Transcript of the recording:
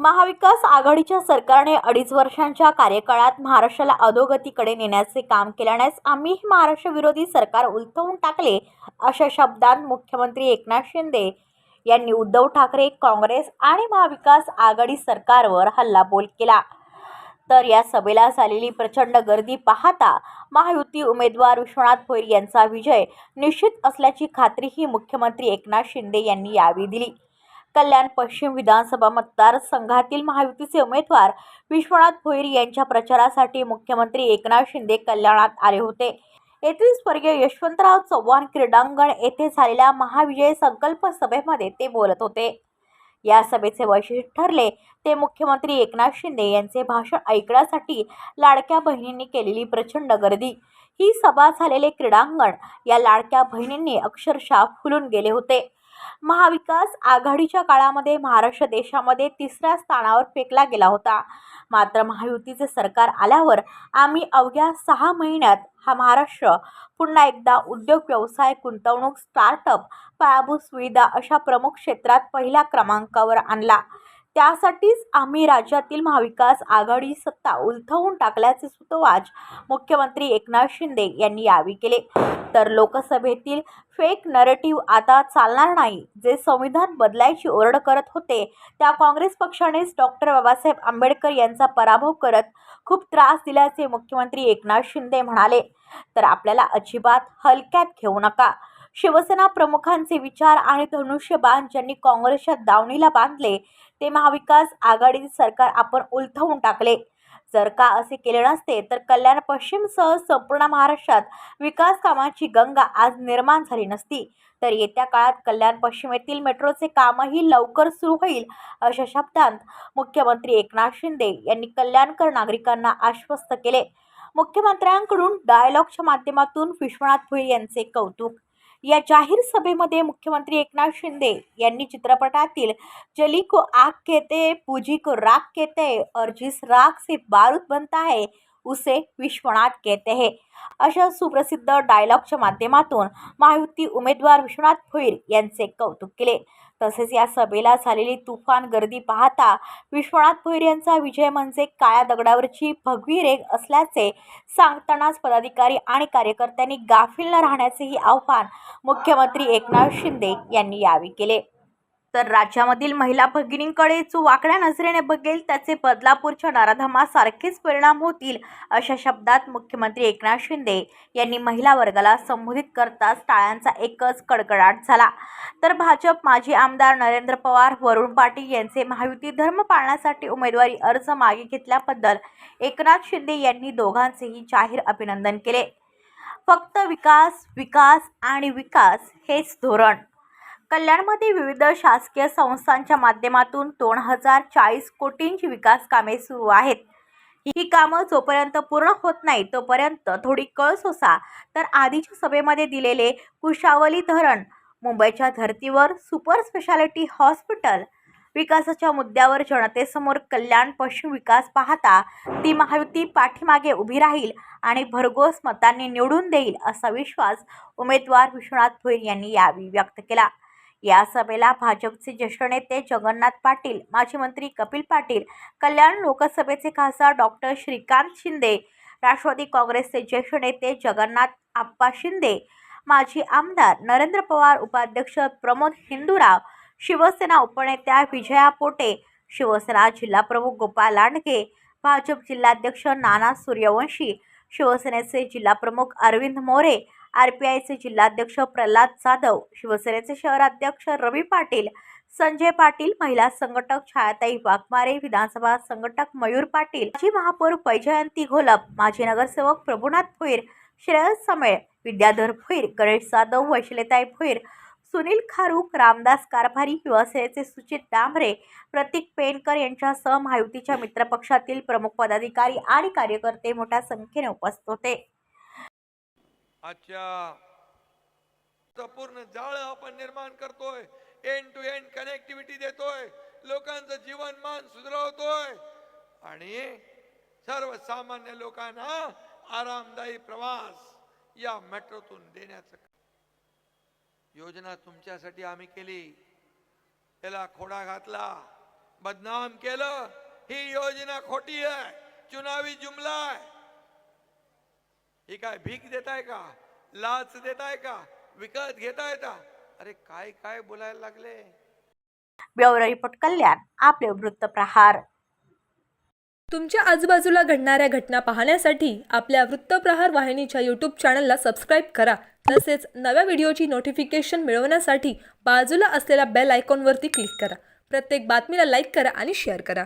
महाविकास आघाडीच्या सरकारने अडीच वर्षांच्या कार्यकाळात महाराष्ट्राला अधोगतीकडे नेण्याचे काम केल्यानेच आम्ही महाराष्ट्र विरोधी सरकार उलथवून टाकले अशा शब्दांत मुख्यमंत्री एकनाथ शिंदे यांनी उद्धव ठाकरे काँग्रेस आणि महाविकास आघाडी सरकारवर हल्लाबोल केला. तर या सभेला झालेली प्रचंड गर्दी पाहता महायुती उमेदवार विश्वनाथ भोईर यांचा विजय निश्चित असल्याची खात्रीही मुख्यमंत्री एकनाथ शिंदे यांनी यावेळी दिली. कल्याण पश्चिम विधानसभा मतदारसंघातील महायुतीचे उमेदवार विश्वनाथ भोईर यांच्या प्रचारासाठी मुख्यमंत्री एकनाथ शिंदे कल्याणात आले होते. येथील स्वर्गीय यशवंतराव चव्हाण क्रीडांगण येथे झालेल्या महाविजय संकल्प सभेमध्ये ते बोलत होते. या सभेचे वैशिष्ट्य ठरले ते मुख्यमंत्री एकनाथ शिंदे यांचे भाषण ऐकण्यासाठी लाडक्या बहिणींनी केलेली प्रचंड गर्दी. ही सभा झालेले क्रीडांगण या लाडक्या बहिणींनी अक्षरशः फुलून गेले होते. महाविकास आघाडीच्या काळामध्ये महाराष्ट्र देशामध्ये तिसऱ्या स्थानावर फेकला गेला होता. मात्र महायुतीचे सरकार आल्यावर आम्ही अवघ्या सहा महिन्यात हा महाराष्ट्र पुन्हा एकदा उद्योग व्यवसाय गुंतवणूक स्टार्टअप पायाभूत सुविधा अशा प्रमुख क्षेत्रात पहिल्या क्रमांकावर आणला. त्यासाठीच आम्ही राज्यातील महाविकास आघाडी सत्ता उलथवून टाकल्याचे सुतोवाच मुख्यमंत्री एकनाथ शिंदे यांनी यावेळी केले. तर लोकसभेतील फेक नरेटिव्ह आता चालणार नाही. जे संविधान बदलायची ओरड करत होते त्या काँग्रेस पक्षानेच डॉक्टर बाबासाहेब आंबेडकर यांचा पराभव करत खूप त्रास दिल्याचे मुख्यमंत्री एकनाथ शिंदे म्हणाले. तर आपल्याला अजिबात हलक्यात घेऊ नका. शिवसेना प्रमुखांचे विचार आणि धनुष्यबाण ज्यांनी काँग्रेसच्या दावणीला बांधले ते महाविकास आघाडीचे सरकार आपण उलथवून टाकले. जर का असे केले नसते तर कल्याण पश्चिमसह संपूर्ण महाराष्ट्रात विकास कामांची गंगा आज निर्माण झाली नसती. तर येत्या काळात कल्याण पश्चिमेतील मेट्रोचे कामही लवकर सुरू होईल अशा शब्दांत मुख्यमंत्री एकनाथ शिंदे यांनी कल्याणकर नागरिकांना आश्वस्त केले. मुख्यमंत्र्यांकडून डायलॉगच्या माध्यमातून विश्वनाथ भोईर यांचे कौतुक या जाहीर सभेमध्ये मुख्यमंत्री एकनाथ शिंदे यांनी चित्रपटातील जली को आग कहते पूजी को राग कहते और जिस राग से बारूद बनता है उसे विश्वनाथ कहते हे. अशा सुप्रसिद्ध डायलॉगच्या माध्यमातून महायुती उमेदवार विश्वनाथ भोईर यांचे कौतुक केले. तसेच या सभेला झालेली तुफान गर्दी पाहता विश्वनाथ भोईर यांचा विजय म्हणजे काळ्या दगडावरची भगवी रेग असल्याचे सांगतानाच पदाधिकारी आणि कार्यकर्त्यांनी गाफील न राहण्याचेही आव्हान मुख्यमंत्री एकनाथ शिंदे यांनी यावेळी केले. तर राज्यामधील महिला भगिनींकडे जो वाकड्या नजरेने बघेल त्याचे बदलापूरच्या नराधमासारखेच परिणाम होतील अशा शब्दात मुख्यमंत्री एकनाथ शिंदे यांनी महिला वर्गाला संबोधित करताच टाळ्यांचा एकच कडकडाट झाला. तर भाजप माजी आमदार नरेंद्र पवार वरुण पाटील यांचे महायुती धर्म पाळण्यासाठी उमेदवारी अर्ज मागे घेतल्याबद्दल एकनाथ शिंदे यांनी दोघांचेही जाहीर अभिनंदन केले. फक्त विकास विकास आणि विकास हेच धोरण. कल्याणमध्ये विविध शासकीय संस्थांच्या माध्यमातून दोन हजार चाळीस कोटींची विकास कामे सुरू आहेत. ही कामं जोपर्यंत पूर्ण होत नाही तोपर्यंत थोडी कळ सोसा. तर आधीच्या सभेमध्ये दिलेले कुशावली धरण मुंबईच्या धर्तीवर सुपर स्पेशालिटी हॉस्पिटल विकासाच्या मुद्द्यावर जनतेसमोर कल्याण पश्चिम विकास पाहता ती महायुती पाठीमागे उभी राहील आणि भरघोस मतांनी निवडून देईल असा विश्वास उमेदवार विश्वनाथ भोईर यांनी यावेळी व्यक्त केला. या सभेला भाजपचे ज्येष्ठ नेते जगन्नाथ पाटील माजी मंत्री कपिल पाटील कल्याण लोकसभेचे खासदार डॉक्टर श्रीकांत शिंदे राष्ट्रवादी काँग्रेसचे ज्येष्ठ नेते जगन्नाथ आप्पा शिंदे माजी आमदार नरेंद्र पवार उपाध्यक्ष प्रमोद हिंदूराव शिवसेना उपनेत्या विजया पोटे शिवसेना जिल्हाप्रमुख गोपाल लांडगे भाजप जिल्हाध्यक्ष नाना सूर्यवंशी शिवसेनेचे जिल्हाप्रमुख अरविंद मोरे आर पी आयचे जिल्हाध्यक्ष प्रल्हाद जाधव शिवसेनेचे शहराध्यक्ष रवी पाटील संजय पाटील महिला संघटक छायाताई वाघमारे विधानसभा संघटक मयूर पाटील माजी महापौर वैजयंती घोलप माजी नगरसेवक प्रभुनाथ भोईर श्रेयस समेळ विद्याधर भोईर गणेश जाधव वैशलेताई भोईर सुनील खारूक रामदास कारभारी युवासेनेचे सुचित डांबरे प्रतीक पेनकर यांच्यासह महायुतीच्या मित्रपक्षातील प्रमुख पदाधिकारी आणि कार्यकर्ते मोठ्या संख्येने उपस्थित होते. आजच्या पूर्ण जाळ आपण निर्माण करतोय एंड टू एंड कनेक्टिव्हिटी देतोय लोकांचं जीवनमान सुधारवतोय. आणि सर्वसामान्य लोकांना आरामदायी प्रवास या मेट्रोतून देण्याचं योजना तुमच्यासाठी आम्ही केली. त्याला खोडा घातला. बदनाम केलं. ही योजना खोटी आहे. चुनावी जुमला आहे. ही काय भीक देताय का? लाच देताय का? विकत घेताय का? अरे काय काय बोलायला लागले? ब्युरो रिपोर्ट कल्याण आपले वृत्तप्रहार तुमच्या आजूबाजूला घडणाऱ्या घटना पाहण्यासाठी आपल्या वृत्तप्रहार वाहिनीच्या यूट्यूब चॅनलला सबस्क्राईब करा. तसेच नव्या व्हिडिओची नोटिफिकेशन मिळवण्यासाठी बाजूला असलेल्या बेल आयकॉनवरती क्लिक करा. प्रत्येक बातमीला लाईक करा आणि शेअर करा.